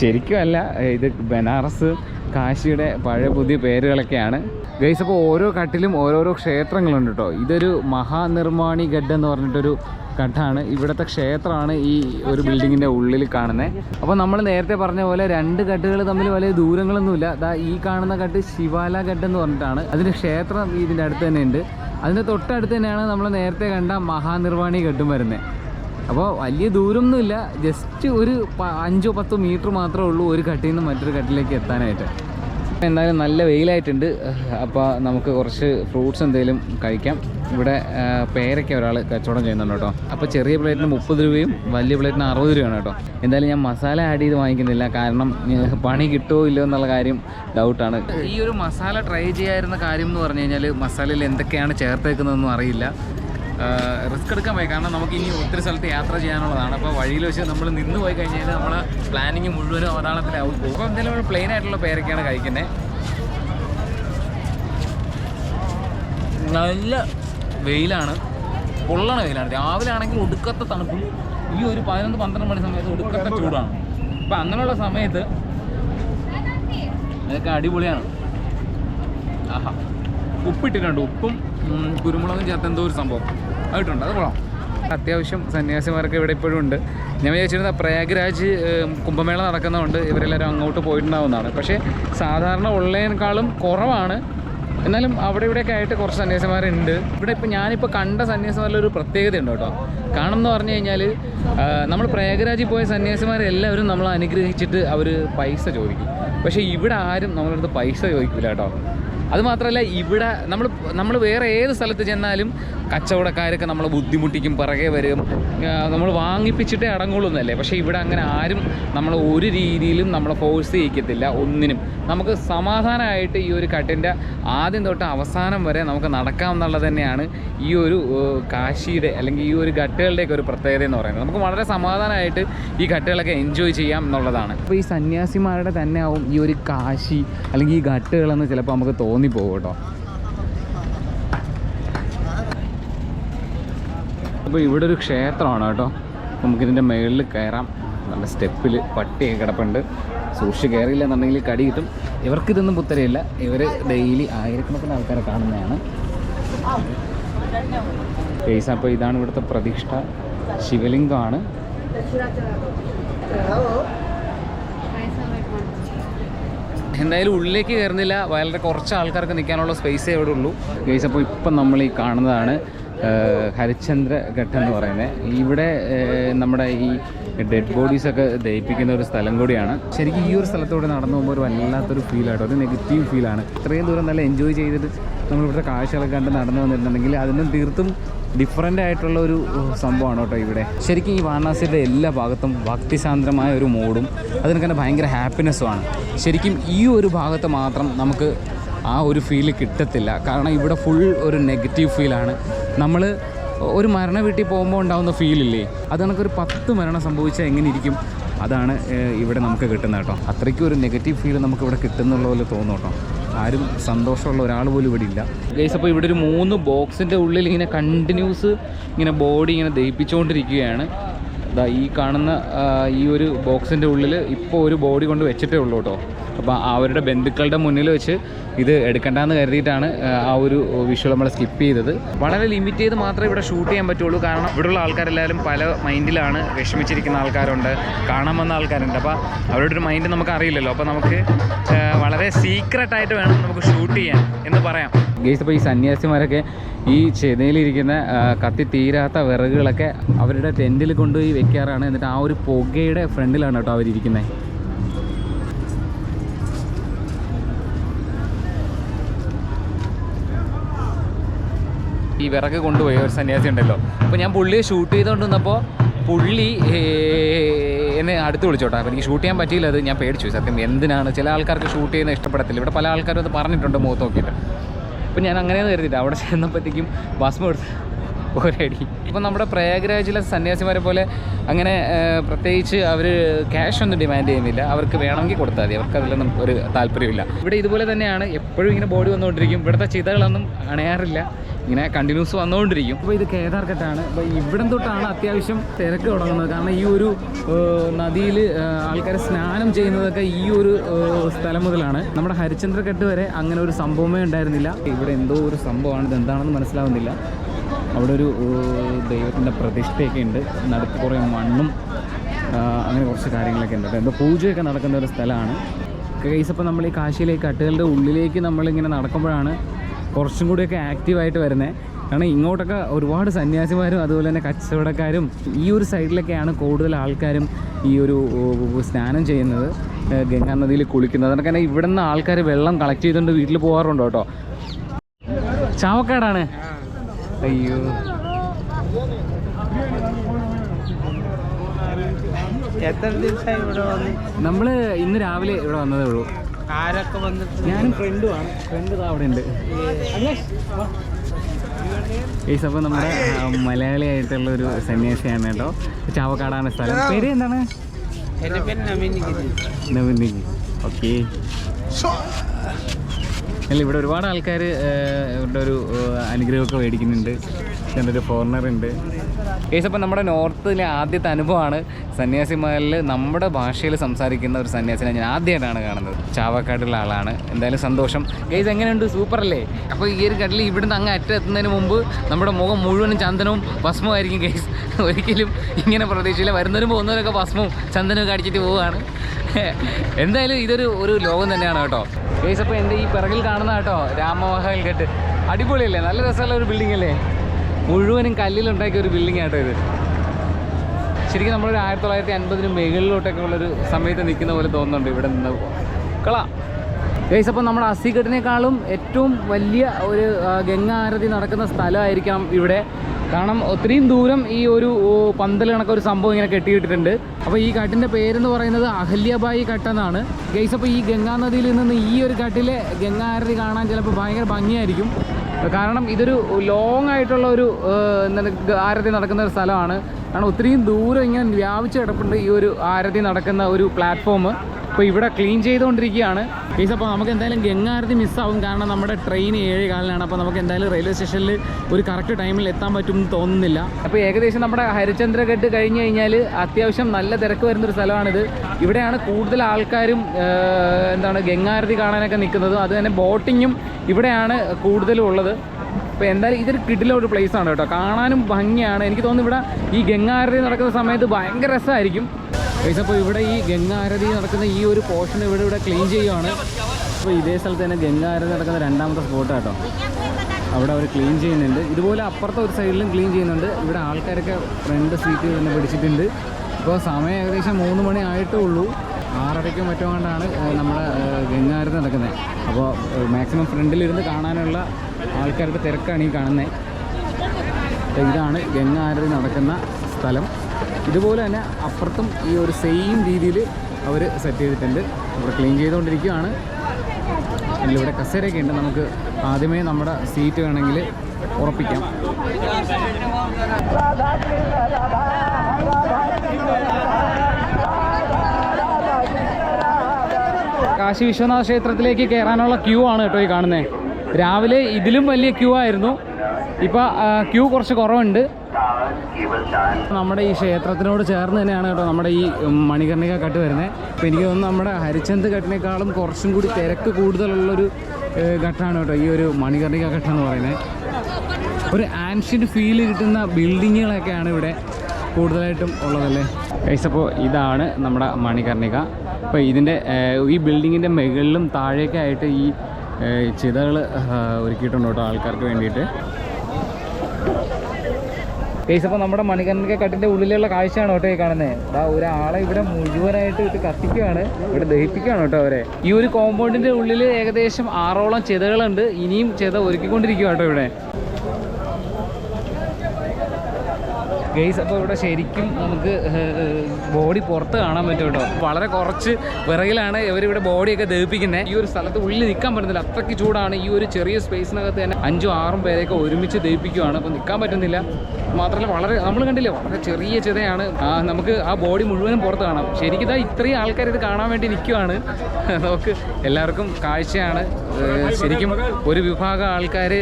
ശരിക്കും അല്ല ഇത് ബനാറസ് കാശിയുടെ പഴയ പുതിയ പേരുകളൊക്കെയാണ്. ഗൈസ് അപ്പോൾ ഓരോ കട്ടിലും ഓരോരോ ക്ഷേത്രങ്ങളുണ്ട് കേട്ടോ. ഇതൊരു മഹാനിർമ്മാണി ഗഡ് എന്ന് പറഞ്ഞിട്ടൊരു ഘട്ടമാണ് ഇവിടുത്തെ ക്ഷേത്രമാണ് ഈ ഒരു ബിൽഡിങ്ങിന്റെ ഉള്ളിൽ കാണുന്നത് അപ്പോൾ നമ്മൾ നേരത്തെ പറഞ്ഞ പോലെ രണ്ട് ഘട്ടുകൾ തമ്മിൽ വലിയ ദൂരങ്ങളൊന്നുമില്ല. അതാ ഈ കാണുന്ന ഘട്ട് ശിവാല ഘട്ട് എന്ന് പറഞ്ഞിട്ടാണ്. അതിന്റെ ക്ഷേത്രം ഇതിന്റെ അടുത്ത് തന്നെ ഉണ്ട്. അതിന്റെ തൊട്ടടുത്ത് തന്നെയാണ് നമ്മൾ നേരത്തെ കണ്ട മഹാനിർവാണി ഘട്ടും വരുന്നത് അപ്പോൾ വലിയ ദൂരമൊന്നുമില്ല. ജസ്റ്റ് ഒരു അഞ്ചോ പത്തോ മീറ്റർ മാത്രമേ ഉള്ളൂ ഒരു ഘട്ടിൽ നിന്ന് മറ്റൊരു ഘട്ടിലേക്ക് എത്താനായിട്ട്. എന്തായാലും നല്ല വെയിലായിട്ടുണ്ട്. അപ്പോൾ നമുക്ക് കുറച്ച് ഫ്രൂട്ട്സ് എന്തെങ്കിലും കഴിക്കാം. ഇവിടെ പേരയ്ക്ക ഒരാൾ കച്ചവടം ചെയ്യുന്നുണ്ട് കേട്ടോ. അപ്പോൾ ചെറിയ പ്ലേറ്റിന് മുപ്പത് രൂപയും വലിയ പ്ലേറ്റിന് അറുപത് രൂപയാണ് കേട്ടോ. എന്തായാലും ഞാൻ മസാല ആഡ് ചെയ്ത് വാങ്ങിക്കുന്നില്ല. കാരണം പണി കിട്ടുമോ ഇല്ലയോ എന്നുള്ള കാര്യം ഡൗട്ടാണ് ഈ ഒരു മസാല ട്രൈ ചെയ്യായിരുന്ന കാര്യം എന്ന് പറഞ്ഞു കഴിഞ്ഞാൽ മസാലയിൽ എന്തൊക്കെയാണ് ചേർത്തേക്കുന്നതെന്നും അറിയില്ല. റിസ്ക് എടുക്കാൻ പോയി. കാരണം നമുക്ക് ഇനി ഒത്തിരി സ്ഥലത്ത് യാത്ര ചെയ്യാനുള്ളതാണ്. അപ്പോൾ വഴിയിൽ വെച്ച് നമ്മൾ നിന്ന് പോയി കഴിഞ്ഞാൽ നമ്മളെ പ്ലാനിങ് മുഴുവനും അവതാളത്തിലാവും. പോകും അപ്പോൾ എന്തായാലും നമ്മൾ പ്ലെയിൻ ആയിട്ടുള്ള പേരൊക്കെയാണ് കഴിക്കുന്നത് നല്ല വെയിലാണ്. പൊള്ളണ വെയിലാണ്. രാവിലെ ആണെങ്കിൽ ഒടുക്കത്ത തണുപ്പും. ഈ ഒരു പതിനൊന്ന് പന്ത്രണ്ട് മണി സമയത്ത് ഒടുക്കത്ത ചൂടാണ്. അപ്പം അങ്ങനെയുള്ള സമയത്ത് ഇതൊക്കെ അടിപൊളിയാണ്. ആഹാ. ഉപ്പിട്ടിട്ടുണ്ട്. ഉപ്പും കുരുമുളകും ചേർത്ത് എന്തോ ഒരു സംഭവം. ആയിട്ടുണ്ട്. അത് കൊള്ളാം. അത്യാവശ്യം സന്യാസിമാരൊക്കെ ഇവിടെ ഇപ്പോഴും ഉണ്ട്. ഞാൻ വിചാരിച്ചിരുന്ന പ്രയാഗ്രാജ് കുംഭമേള നടക്കുന്നതുകൊണ്ട് ഇവരെല്ലാവരും അങ്ങോട്ട് പോയിട്ടുണ്ടാവുന്നതാണ്. പക്ഷേ സാധാരണ ഉള്ളതിനേക്കാളും കുറവാണ്. എന്നാലും അവിടെ ഇവിടെയൊക്കെ ആയിട്ട് കുറച്ച് സന്യാസിമാരുണ്ട്. ഇവിടെ ഇപ്പോൾ ഞാനിപ്പോൾ കണ്ട സന്യാസിമാരിൽ ഒരു പ്രത്യേകത ഉണ്ട് കേട്ടോ. കാരണം എന്ന് പറഞ്ഞു കഴിഞ്ഞാൽ നമ്മൾ പ്രയാഗരാജിൽ പോയ സന്യാസിമാരെല്ലാവരും നമ്മൾ അനുഗ്രഹിച്ചിട്ട് അവർ പൈസ ചോദിക്കും. പക്ഷേ ഇവിടെ ആരും നമ്മളടുത്ത് പൈസ ചോദിക്കില്ല കേട്ടോ. അത് മാത്രമല്ല ഇവിടെ നമ്മൾ നമ്മൾ വേറെ ഏത് സ്ഥലത്ത് ചെന്നാലും കച്ചവടക്കാരൊക്കെ നമ്മളെ ബുദ്ധിമുട്ടിക്കും പിറകെ വരും. നമ്മൾ വാങ്ങിപ്പിച്ചിട്ടേ അടങ്ങുള്ളൂ എന്നല്ലേ പക്ഷേ ഇവിടെ അങ്ങനെ ആരും നമ്മൾ ഒരു രീതിയിലും നമ്മളെ ഫോഴ്സ് ചെയ്യിക്കത്തില്ല ഒന്നിനും. നമുക്ക് സമാധാനമായിട്ട് ഈ ഒരു കട്ടിന്റെ ആദ്യം തൊട്ട് അവസാനം വരെ നമുക്ക് നടക്കാം എന്നുള്ളത് തന്നെയാണ് ഈ ഒരു കാശിയുടെ അല്ലെങ്കിൽ ഈ ഒരു ഘട്ടുകളുടെയൊക്കെ ഒരു പ്രത്യേകത എന്ന് പറയുന്നത്. നമുക്ക് വളരെ സമാധാനമായിട്ട് ഈ ഘട്ടുകളൊക്കെ എൻജോയ് ചെയ്യാം എന്നുള്ളതാണ്. അപ്പോൾ ഈ സന്യാസിമാരുടെ തന്നെ ആവും ഈ ഒരു കാശി അല്ലെങ്കിൽ ഈ ഘട്ടുകളെന്ന് ചിലപ്പോൾ നമുക്ക് തോന്നിപ്പോകും കേട്ടോ. അപ്പോൾ ഇവിടെ ഒരു ക്ഷേത്രമാണ് കേട്ടോ. നമുക്കിതിന്റെ മുകളിൽ കയറാം. നല്ല സ്റ്റെപ്പിൽ പട്ടിയൊക്കെ കിടപ്പുണ്ട്. സൂക്ഷിച്ച് കയറിയില്ല എന്നുണ്ടെങ്കിൽ കടി കിട്ടും. ഇവർക്കിതൊന്നും പുത്തരയില്ല. ഇവർ ഡെയിലി ആയിരക്കണക്കിന് ആൾക്കാരെ കാണുന്നതാണ്. കേസ് അപ്പോൾ ഇതാണ് ഇവിടുത്തെ പ്രതിഷ്ഠ. ശിവലിംഗമാണ്. എന്തായാലും ഉള്ളിലേക്ക് കയറുന്നില്ല. വളരെ കുറച്ച് ആൾക്കാർക്ക് നിൽക്കാനുള്ള സ്പേസേ ഇവിടെ ഉള്ളൂ. ഗൈസ് അപ്പോൾ ഇപ്പം നമ്മൾ ഈ കാണുന്നതാണ് ഹരിശ്ചന്ദ്ര ഘട്ടം എന്ന് പറയുന്നത്. ഇവിടെ നമ്മുടെ ഈ ഡെഡ് ബോഡീസൊക്കെ ദഹിപ്പിക്കുന്ന ഒരു സ്ഥലം കൂടിയാണ്. ശരിക്കും ഈ ഒരു സ്ഥലത്തൂടെ നടന്നു പോകുമ്പോൾ ഒരു വല്ലാത്തൊരു ഫീലാട്ടോ ഒരു നെഗറ്റീവ് ഫീലാണ് ഇത്രയും ദൂരം നല്ല എൻജോയ് ചെയ്തിട്ട് നമ്മളിവിടുത്തെ കാഴ്ചകളൊക്കെ കണ്ട് നടന്നു വന്നിട്ടുണ്ടെങ്കിൽ അതിനും തീർത്തും ഡിഫറന്റ് ആയിട്ടുള്ള ഒരു സംഭവമാണ് കേട്ടോ ഇവിടെ. ശരിക്കും ഈ വാരണാസിയുടെ എല്ലാ ഭാഗത്തും ഭക്തിസാന്ദ്രമായ ഒരു മൂഡും അതിനൊക്കെ ഭയങ്കര ഹാപ്പിനെസ്സുമാണ് ശരിക്കും ഈ ഒരു ഭാഗത്ത് മാത്രം നമുക്ക് ആ ഒരു ഫീൽ കിട്ടത്തില്ല. കാരണം ഇവിടെ ഫുൾ ഒരു നെഗറ്റീവ് ഫീലാണ് നമ്മൾ ഒരു മരണ വീട്ടിൽ പോകുമ്പോൾ ഉണ്ടാകുന്ന ഫീലില്ലേ അത് കണക്കൊരു പത്ത് മരണം സംഭവിച്ചാൽ എങ്ങനെ ഇരിക്കും? അതാണ് ഇവിടെ നമുക്ക് കിട്ടുന്നത് കേട്ടോ. അത്രയ്ക്കും ഒരു നെഗറ്റീവ് ഫീൽ നമുക്ക് ഇവിടെ കിട്ടുന്നുള്ള പോലെ തോന്നും കേട്ടോ. ആരും സന്തോഷമുള്ള ഒരാൾ പോലും ഇവിടെ ഇല്ല. ഗൈസ് അപ്പോൾ ഇവിടെ ഒരു മൂന്ന് ബോക്സിന്റെ ഉള്ളിൽ ഇങ്ങനെ കണ്ടിന്യൂസ് ഇങ്ങനെ ബോഡി ഇങ്ങനെ ദഹിപ്പിച്ചുകൊണ്ടിരിക്കുകയാണ് ഈ കാണുന്ന ഈ ഒരു ബോക്സിന്റെ ഉള്ളിൽ ഇപ്പോൾ ഒരു ബോഡി കൊണ്ട് വെച്ചിട്ടേ ഉള്ളൂ കേട്ടോ. അപ്പോൾ അവരുടെ ബന്ധുക്കളുടെ മുന്നിൽ വെച്ച് ഇത് എടുക്കണ്ടെന്ന് കരുതിയിട്ടാണ് ആ, ഒരു വിഷ്വൽ നമ്മൾ സ്കിപ്പ് ചെയ്തത്. വളരെ ലിമിറ്റ് ചെയ്ത് മാത്രമേ ഇവിടെ ഷൂട്ട് ചെയ്യാൻ പറ്റുള്ളൂ. കാരണം ഇവിടെയുള്ള ആൾക്കാരെല്ലാവരും പല മൈൻഡിലാണ് വിഷമിച്ചിരിക്കുന്ന ആൾക്കാരുണ്ട് കാണാൻ വന്ന ആൾക്കാരുണ്ട്. അപ്പോൾ അവരുടെ ഒരു മൈൻഡ് നമുക്ക് അറിയില്ലല്ലോ. അപ്പോൾ നമുക്ക് വളരെ സീക്രട്ടായിട്ട് വേണം നമുക്ക് ഷൂട്ട് ചെയ്യാൻ എന്ന് പറയാം. ഗേസ് അപ്പോൾ ഈ സന്യാസിമാരൊക്കെ ഈ ചെതയിലിരിക്കുന്ന ആ, കത്തി തീരാത്ത വിറകുകളൊക്കെ അവരുടെ ടെന്റിൽ കൊണ്ടുപോയി വെക്കാറാണ്. എന്നിട്ട് ആ ഒരു പുകയുടെ ഫ്രണ്ടിലാണ് കേട്ടോ അവരിയ്ക്കുന്നത് ഈ വിറക് കൊണ്ടുപോയി ഒരു സന്യാസി ഉണ്ടല്ലോ. അപ്പോൾ ഞാൻ പുള്ളിയെ ഷൂട്ട് ചെയ്തുകൊണ്ട് വന്നപ്പോൾ പുള്ളി എന്നെ അടുത്ത് വിളിച്ചോട്ടോ. അപ്പോൾ എനിക്ക് ഷൂട്ട് ചെയ്യാൻ പറ്റിയില്ല അത് ഞാൻ പേടിച്ചു. സത്യം എന്തിനാണ്? ചില ആൾക്കാർക്ക് ഷൂട്ട് ചെയ്യുന്നത് ഇഷ്ടപ്പെടത്തില്ല. ഇവിടെ പല ആൾക്കാരും അത് പറഞ്ഞിട്ടുണ്ട് മുഖത്ത് നോക്കിയിട്ട്. അപ്പോൾ ഞാൻ അങ്ങനെയൊന്നും കരുതിയിട്ട് അവിടെ ചെന്നപ്പോഴത്തേക്കും ഭസ്മം എടുത്ത് ഒരടി ഇപ്പം നമ്മുടെ പ്രയാഗ്രാജിലെ സന്യാസിമാരെ പോലെ അങ്ങനെ പ്രത്യേകിച്ച് അവർ ക്യാഷ് ഒന്നും ഡിമാൻഡ് ചെയ്യുന്നില്ല. അവർക്ക് വേണമെങ്കിൽ കൊടുത്താൽ മതി. അവർക്ക് അതിലൊന്നും ഒരു താല്പര്യമില്ല ഇവിടെ ഇതുപോലെ തന്നെയാണ് എപ്പോഴും ഇങ്ങനെ ബോഡി വന്നുകൊണ്ടിരിക്കും. ഇവിടുത്തെ ചിതകളൊന്നും അണയാറില്ല. ഇങ്ങനെ കണ്ടിന്യൂസ് വന്നുകൊണ്ടിരിക്കും. അപ്പോൾ ഇത് കേദാർഘട്ടാണ്. അപ്പോൾ ഇവിടം തൊട്ടാണ് അത്യാവശ്യം തിരക്ക് തുടങ്ങുന്നത്. കാരണം ഈ ഒരു നദിയിൽ ആൾക്കാർ സ്നാനം ചെയ്യുന്നതൊക്കെ ഈ ഒരു സ്ഥലം മുതലാണ്. നമ്മുടെ ഹരിചന്ദ്രഘട്ട് വരെ അങ്ങനെ ഒരു സംഭവമേ ഉണ്ടായിരുന്നില്ല. ഇവിടെ എന്തോ ഒരു സംഭവമാണ്. ഇത് എന്താണെന്ന് മനസ്സിലാവുന്നില്ല. അവിടെ ഒരു ദൈവത്തിന്റെ പ്രതിഷ്ഠയൊക്കെ ഉണ്ട്. നടുക്ക് കുറേ മണ്ണും അങ്ങനെ കുറച്ച് കാര്യങ്ങളൊക്കെ ഉണ്ട്. എന്തോ പൂജയൊക്കെ നടക്കുന്ന ഒരു സ്ഥലമാണ്. കേസ് അപ്പോൾ നമ്മൾ ഈ കാശിയിലേക്ക് കട്ടുകളുടെ ഉള്ളിലേക്ക് നമ്മളിങ്ങനെ നടക്കുമ്പോഴാണ് കുറച്ചും കൂടിയൊക്കെ ആക്റ്റീവായിട്ട് വരുന്നത് കാരണം ഇങ്ങോട്ടൊക്കെ ഒരുപാട് സന്യാസിമാരും അതുപോലെ തന്നെ കച്ചവടക്കാരും ഈ ഒരു സൈഡിലൊക്കെയാണ് കൂടുതൽ ആൾക്കാരും ഈ ഒരു സ്നാനം ചെയ്യുന്നത്. ഗംഗാ നദിയിൽ കുളിക്കുന്നത്. അതൊക്കെ തന്നെ ഇവിടെ നിന്ന് ആൾക്കാർ വെള്ളം കളക്ട് ചെയ്തുകൊണ്ട് വീട്ടിൽ പോകാറുണ്ട് കേട്ടോ ചാവക്കാടാണ്. അയ്യോ. എത്ര ദിവസമായി ഇവിടെ വന്നു? നമ്മൾ ഇന്ന് രാവിലെ ഇവിടെ വന്നതേ ഉള്ളൂ. ആരൊക്കെ വന്നിട്ട്? ഞാനും ഫ്രണ്ടുമാണ് ഫ്രണ്ട് അവിടെ ഉണ്ട്. ഈ സഭ നമ്മുടെ മലയാളി ആയിട്ടുള്ള ഒരു സന്യാസിയാണ് കേട്ടോ. ചാവക്കാടാണ് സ്ഥലം. പേര് എന്താണ്? നവീൻ ഓക്കെ അല്ല ഇവിടെ ഒരുപാട് ആൾക്കാർ ഇവരുടെ ഒരു അനുഗ്രഹമൊക്കെ മേടിക്കുന്നുണ്ട്. എന്റെ ഒരു ഫോറിനർ ഉണ്ട്. കേസ് അപ്പം നമ്മുടെ നോർത്തിലെ ആദ്യത്തെ അനുഭവമാണ് സന്യാസിമാരിൽ നമ്മുടെ ഭാഷയിൽ സംസാരിക്കുന്ന ഒരു സന്യാസിനെ ഞാൻ ആദ്യമായിട്ടാണ് കാണുന്നത്. ചാവക്കാടുള്ള ആളാണ്. എന്തായാലും സന്തോഷം. കേസ് എങ്ങനെയുണ്ട്? സൂപ്പർ അല്ലേ അപ്പോൾ ഈ ഒരു കടലിൽ ഇവിടുന്ന് അങ്ങ് അറ്റം എത്തുന്നതിന് മുമ്പ് നമ്മുടെ മുഖം മുഴുവനും ചന്ദനവും ഭസ്മമായിരിക്കും കേസ് ഒരിക്കലും ഇങ്ങനെ പ്രതീക്ഷയില്ല. വരുന്നവരും പോകുന്നവരൊക്കെ ഭസ്മവും ചന്ദനവും അടിച്ചിട്ട് പോവുകയാണ്. എന്തായാലും ഇതൊരു ഒരു ലോകം തന്നെയാണ് കേട്ടോ. കേസ് അപ്പോൾ എന്റെ ഈ പിറകിൽ കാണുന്ന കേട്ടോ രാമമഹൽ കെട്ട് അടിപൊളിയല്ലേ? നല്ല രസമുള്ള ഒരു ബിൽഡിംഗ് അല്ലേ? മുഴുവനും കല്ലിലുണ്ടാക്കിയ ഒരു ബിൽഡിംഗ് ആട്ടോ ഇത്. ശരിക്കും നമ്മളൊരു ആയിരത്തി തൊള്ളായിരത്തി അൻപതിന് മുകളിലോട്ടൊക്കെ ഉള്ളൊരു സമയത്ത് നിൽക്കുന്ന പോലെ തോന്നുന്നുണ്ട് ഇവിടെ നിന്ന് കളാം ഗൈസ് അപ്പോൾ നമ്മുടെ അസിഘട്ടിനേക്കാളും ഏറ്റവും വലിയ ഒരു ഗംഗാരതി നടക്കുന്ന സ്ഥലമായിരിക്കാം ഇവിടെ. കാരണം ഒത്തിരിയും ദൂരം ഈ ഒരു പന്തൽ കണക്ക് ഒരു സംഭവം ഇങ്ങനെ കെട്ടിയിട്ടിട്ടുണ്ട്. അപ്പോൾ ഈ ഘട്ടിന്റെ പേരെന്ന് പറയുന്നത് അഹല്യബായി ഘട്ട് ഗൈസ് അപ്പോൾ ഈ ഗംഗാ നദിയിൽ നിന്ന് ഈ ഒരു ഘട്ടിലെ ഗംഗാരതി കാണാൻ ചിലപ്പോൾ ഭയങ്കര ഭംഗിയായിരിക്കും. കാരണം ഇതൊരു ലോങ് ആയിട്ടുള്ള ഒരു ആരതി നടക്കുന്ന ഒരു സ്ഥലമാണ്. കാരണം ഒത്തിരിയും ദൂരം ഇങ്ങനെ വ്യാപിച്ച് കിടപ്പുണ്ട് ഈ ഒരു ആരതി നടക്കുന്ന ഒരു പ്ലാറ്റ്ഫോം അപ്പോൾ ഇവിടെ ക്ലീൻ ചെയ്തുകൊണ്ടിരിക്കുകയാണ്. പ്ലീസ് അപ്പോൾ നമുക്ക് എന്തായാലും ഗംഗാരതി മിസ്സാവും കാരണം നമ്മുടെ ട്രെയിൻ ഏഴ് കാലിലാണ് അപ്പോൾ നമുക്ക് എന്തായാലും റെയിൽവേ സ്റ്റേഷനിൽ ഒരു കറക്റ്റ് ടൈമിൽ എത്താൻ പറ്റും എന്ന് തോന്നുന്നില്ല. അപ്പോൾ ഏകദേശം നമ്മുടെ ഹരിചന്ദ്രഘട്ട് കഴിഞ്ഞ് കഴിഞ്ഞാൽ അത്യാവശ്യം നല്ല തിരക്ക് വരുന്നൊരു സ്ഥലമാണിത്. ഇവിടെയാണ് കൂടുതൽ ആൾക്കാരും എന്താണ് ഗംഗാരതി കാണാനൊക്കെ നിൽക്കുന്നത്. അത് തന്നെ ബോട്ടിങ്ങും ഇവിടെയാണ് കൂടുതലും ഉള്ളത്. അപ്പോൾ എന്തായാലും ഇതൊരു കിടില ഒരു പ്ലേസ് ആണ് കേട്ടോ. കാണാനും ഭംഗിയാണ്. എനിക്ക് തോന്നുന്നു ഇവിടെ ഈ ഗംഗാരതി നടക്കുന്ന സമയത്ത് ഭയങ്കര രസമായിരിക്കും. ഗൈസ് അപ്പോൾ ഇവിടെ ഈ ഗംഗാരതി നടക്കുന്ന ഈ ഒരു പോർഷൻ ഇവിടെ ഇവിടെ ക്ലീൻ ചെയ്യുവാണ്. അപ്പോൾ ഇതേ സ്ഥലത്ത് തന്നെ ഗംഗാരതി നടക്കുന്ന രണ്ടാമത്തെ സ്പോട്ട് കേട്ടോ. അവിടെ അവർ ക്ലീൻ ചെയ്യുന്നുണ്ട്. ഇതുപോലെ അപ്പുറത്തെ ഒരു സൈഡിലും ക്ലീൻ ചെയ്യുന്നുണ്ട്. ഇവിടെ ആൾക്കാരൊക്കെ ഫ്രണ്ട് സീറ്റ് തന്നെ പിടിച്ചിട്ടുണ്ട്. ഇപ്പോൾ സമയം ഏകദേശം മൂന്ന് മണി ആയിട്ടേ ഉള്ളൂ. ആറരയ്ക്കും മറ്റോ കൊണ്ടാണ് നമ്മുടെ ഗംഗാരതി നടക്കുന്നത് അപ്പോൾ മാക്സിമം ഫ്രണ്ടിലിരുന്ന് കാണാനുള്ള ആൾക്കാരുടെ തിരക്കാണ് ഈ കാണുന്നത് ഇതാണ് ഗംഗാരതി നടക്കുന്ന സ്ഥലം. ഇതുപോലെ തന്നെ അപ്പുറത്തും ഈ ഒരു സെയിം രീതിയിൽ അവർ സെറ്റ് ചെയ്തിട്ടുണ്ട്. ഇവിടെ ക്ലീൻ ചെയ്തുകൊണ്ടിരിക്കുകയാണ്. ഇവിടെ കസേരയൊക്കെ ഉണ്ട്. നമുക്ക് ആദ്യമേ നമ്മുടെ സീറ്റ് വേണമെങ്കിൽ ഉറപ്പിക്കാം. കാശി വിശ്വനാഥ ക്ഷേത്രത്തിലേക്ക് കയറാനുള്ള ക്യൂ ആണ് കേട്ടോ ഈ കാണുന്നത് രാവിലെ ഇതിലും വലിയ ക്യൂ ആയിരുന്നു. ഇപ്പോൾ ക്യൂ കുറച്ച് കുറവുണ്ട്. നമ്മുടെ ഈ ക്ഷേത്രത്തിനോട് ചേർന്ന് തന്നെയാണ് കേട്ടോ നമ്മുടെ ഈ മണികർണിക കട്ട് വരുന്നത്. അപ്പോൾ എനിക്ക് തോന്നുന്നു നമ്മുടെ ഹരിചന്ദ് കട്ടിനേക്കാളും കുറച്ചും കൂടി തിരക്ക് കൂടുതലുള്ളൊരു ഘട്ടമാണ് കേട്ടോ ഈ ഒരു മണികർണിക ഘട്ടം എന്ന് പറയുന്നത്. ഒരു ആൻഷ്യന്റ് ഫീൽ കിട്ടുന്ന ബിൽഡിങ്ങുകളൊക്കെയാണ് ഇവിടെ കൂടുതലായിട്ടും ഉള്ളതല്ലേ? ഗൈസ് അപ്പോൾ ഇതാണ് നമ്മുടെ മണികർണിക അപ്പോൾ ഇതിന്റെ ഈ ബിൽഡിങ്ങിന്റെ മുകളിലും താഴേക്കായിട്ട് ഈ ചിതകൾ ഒരുക്കിയിട്ടുണ്ട് കേട്ടോ ആൾക്കാർക്ക് വേണ്ടിയിട്ട്. കേസ് അപ്പോൾ നമ്മുടെ മണികർണിക കട്ടിന്റെ ഉള്ളിലുള്ള കാഴ്ചയാണ് കേട്ടോ ഈ കാണുന്നത് ഒരാളെ ഇവിടെ മുഴുവനായിട്ട് ഇട്ട് കത്തിക്കുകയാണ് ഇവിടെ ദഹിപ്പിക്കുകയാണ് കേട്ടോ അവരെ. ഈ ഒരു കോമ്പൗണ്ടിന്റെ ഉള്ളിൽ ഏകദേശം ആറോളം ചെതകളുണ്ട് ഇനിയും ചെത ഒരുക്കിക്കൊണ്ടിരിക്കുക കേട്ടോ ഇവിടെ. ഗെയ്സ് അപ്പോൾ ഇവിടെ ശരിക്കും നമുക്ക് ബോഡി പുറത്ത് കാണാൻ പറ്റും കേട്ടോ. വളരെ കുറച്ച് വിറകിലാണ് ഇവരിവിടെ ബോഡിയൊക്കെ ദഹിപ്പിക്കുന്നത് ഈ ഒരു സ്ഥലത്ത് ഉള്ളിൽ നിൽക്കാൻ പറ്റുന്നില്ല. അത്രയ്ക്ക് ചൂടാണ്. ഈ ഒരു ചെറിയ സ്പേസിനകത്ത് തന്നെ അഞ്ചും ആറും പേരെയൊക്കെ ഒരുമിച്ച് ദഹിപ്പിക്കുകയാണ് അപ്പോൾ നിൽക്കാൻ പറ്റുന്നില്ല. മാത്രമല്ല വളരെ നമ്മൾ കണ്ടില്ലേ വളരെ ചെറിയ ചിതയാണ്. നമുക്ക് ആ ബോഡി മുഴുവനും പുറത്ത് കാണാം. ശരിക്കും ഇതാ ഇത്രയും ആൾക്കാർ ഇത് കാണാൻ വേണ്ടി നിൽക്കുവാണ് നമുക്ക് എല്ലാവർക്കും കാഴ്ചയാണ്. ശരിക്കും ഒരു വിഭാഗം ആൾക്കാർ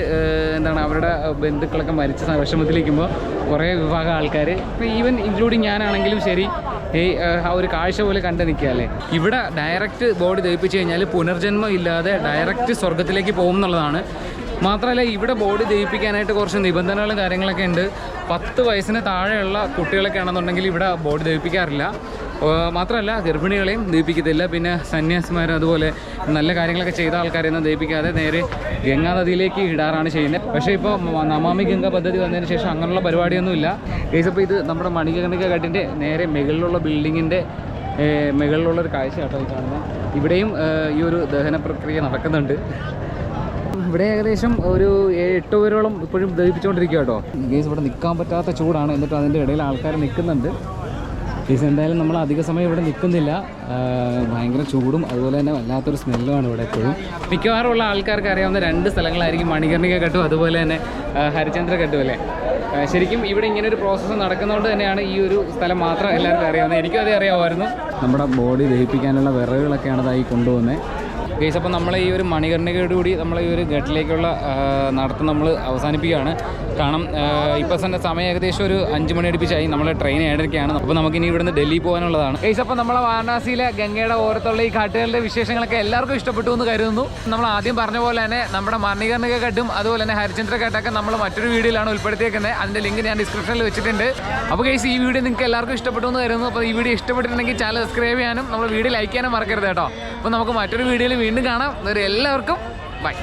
എന്താണ് അവരുടെ ബന്ധുക്കളൊക്കെ മരിച്ച വിഷമത്തിലിരിക്കുമ്പോൾ കുറേ വിഭാഗം ആൾക്കാർ ഇപ്പം ഈവൻ ഇൻക്ലൂഡിങ് ഞാനാണെങ്കിലും ശരി ഈ ആ ഒരു കാഴ്ച പോലെ കണ്ടു നിൽക്കുക അല്ലേ? ഇവിടെ ഡയറക്റ്റ് ബോഡി ദഹിപ്പിച്ച് കഴിഞ്ഞാൽ പുനർജന്മം ഇല്ലാതെ ഡയറക്റ്റ് സ്വർഗത്തിലേക്ക് പോകും എന്നുള്ളതാണ്. മാത്രമല്ല ഇവിടെ ബോഡി ദഹിപ്പിക്കാനായിട്ട് കുറച്ച് നിബന്ധനകളും കാര്യങ്ങളൊക്കെ ഉണ്ട്. പത്ത് വയസ്സിന് താഴെയുള്ള കുട്ടികളൊക്കെ ആണെന്നുണ്ടെങ്കിൽ ഇവിടെ ബോഡി ദഹിപ്പിക്കാറില്ല. മാത്രമല്ല ഗർഭിണികളെയും ദഹിപ്പിക്കത്തില്ല. പിന്നെ സന്യാസിമാർ അതുപോലെ നല്ല കാര്യങ്ങളൊക്കെ ചെയ്ത ആൾക്കാരെയൊന്നും ദഹിപ്പിക്കാതെ നേരെ ഗംഗാ നദിയിലേക്ക് ഇടാറാണ് ചെയ്യുന്നത്. പക്ഷേ ഇപ്പോൾ നമാമി ഗംഗ പദ്ധതി വന്നതിന് ശേഷം അങ്ങനെയുള്ള പരിപാടിയൊന്നുമില്ല. കേസ് അപ്പോൾ ഇത് നമ്മുടെ മണികർണിക ഘട്ടിന്റെ നേരെ മുകളിലുള്ള ബിൽഡിങ്ങിന്റെ മുകളിലുള്ളൊരു കാഴ്ച കേട്ടോ ഈ കാണുന്നത്. ഇവിടെയും ഈ ഒരു ദഹന പ്രക്രിയ നടക്കുന്നുണ്ട്. ഇവിടെ ഏകദേശം ഒരു എട്ട് പേരോളം ഇപ്പോഴും ദഹിപ്പിച്ചുകൊണ്ടിരിക്കുക കേട്ടോ ഗേസ് ഇവിടെ നിൽക്കാൻ പറ്റാത്ത ചൂടാണ് എന്നിട്ട് അതിന്റെ ഇടയിൽ ആൾക്കാർ നിൽക്കുന്നുണ്ട്. ഗേസ് എന്തായാലും നമ്മൾ അധിക സമയം ഇവിടെ നിൽക്കുന്നില്ല. ഭയങ്കര ചൂടും അതുപോലെ തന്നെ വല്ലാത്തൊരു സ്മെല്ലുമാണ് ഇവിടെ എപ്പോഴും. മിക്കവാറുമുള്ള ആൾക്കാർക്ക് അറിയാവുന്ന രണ്ട് സ്ഥലങ്ങളായിരിക്കും മണികർണിക കെട്ടും അതുപോലെ തന്നെ ഹരിചന്ദ്ര കെട്ടും അല്ലേ? ശരിക്കും ഇവിടെ ഇങ്ങനെ ഒരു പ്രോസസ്സ് നടക്കുന്നതുകൊണ്ട് തന്നെയാണ് ഈ ഒരു സ്ഥലം മാത്രം എല്ലാവർക്കും അറിയാവുന്നത്. എനിക്കും അതേ അറിയാമായിരുന്നു. നമ്മുടെ ബോഡി ദഹിപ്പിക്കാനുള്ള വിറകുകളൊക്കെയാണ് ഇതായി കൊണ്ടുപോകുന്നത്. കേസ് അപ്പോൾ നമ്മളെ ഈ ഒരു മണികർണികയോടുകൂടി നമ്മളെ ഈ ഒരു ഗട്ടിലേക്കുള്ള നടത്തം നമ്മൾ അവസാനിപ്പിക്കുകയാണ്. കാരണം ഇപ്പോൾ തന്നെ സമയം ഏകദേശം ഒരു അഞ്ച് മണി അടുപ്പിച്ചായി. നമ്മൾ ട്രെയിൻ ഏഴരയ്ക്കാണ് അപ്പോൾ നമുക്ക് ഇനി ഇവിടുന്ന് ഡൽഹി പോകാനുള്ളതാണ്. കേസ് അപ്പോൾ നമ്മളെ വാരണാസിയിലെ ഗംഗയുടെ ഓരത്തുള്ള ഈ കാട്ടുകളുടെ വിശേഷങ്ങളൊക്കെ എല്ലാവർക്കും ഇഷ്ടപ്പെട്ടു എന്ന് കരുതുന്നു. നമ്മൾ ആദ്യം പറഞ്ഞ പോലെ തന്നെ നമ്മുടെ മർണികർണിക ഘട്ടും അതുപോലെ തന്നെ ഹരിചന്ദ്ര ഘട്ടൊക്കെ നമ്മൾ മറ്റൊരു വീഡിയോയിലാണ് ഉൾപ്പെടുത്തിയേക്കുന്നത്. അതിന്റെ ലിങ്ക് ഞാൻ ഡിസ്ക്രിപ്ഷനിൽ വെച്ചിട്ടുണ്ട്. അപ്പോൾ കേസ് ഈ വീഡിയോ നിങ്ങൾക്ക് എല്ലാവർക്കും ഇഷ്ടപ്പെട്ടു എന്ന് കരുതുന്നു. അപ്പോൾ ഈ വീഡിയോ ഇഷ്ടപ്പെട്ടിട്ടുണ്ടെങ്കിൽ ചാനൽ സബ്സ്ക്രൈബ് ചെയ്യാനും നമ്മൾ വീഡിയോ ലൈക്ക് ചെയ്യാനും മറക്കരുത് കേട്ടോ. അപ്പോൾ നമുക്ക് മറ്റൊരു വീഡിയോയിൽ വീണ്ടും കാണാം. എല്ലാവർക്കും ബൈ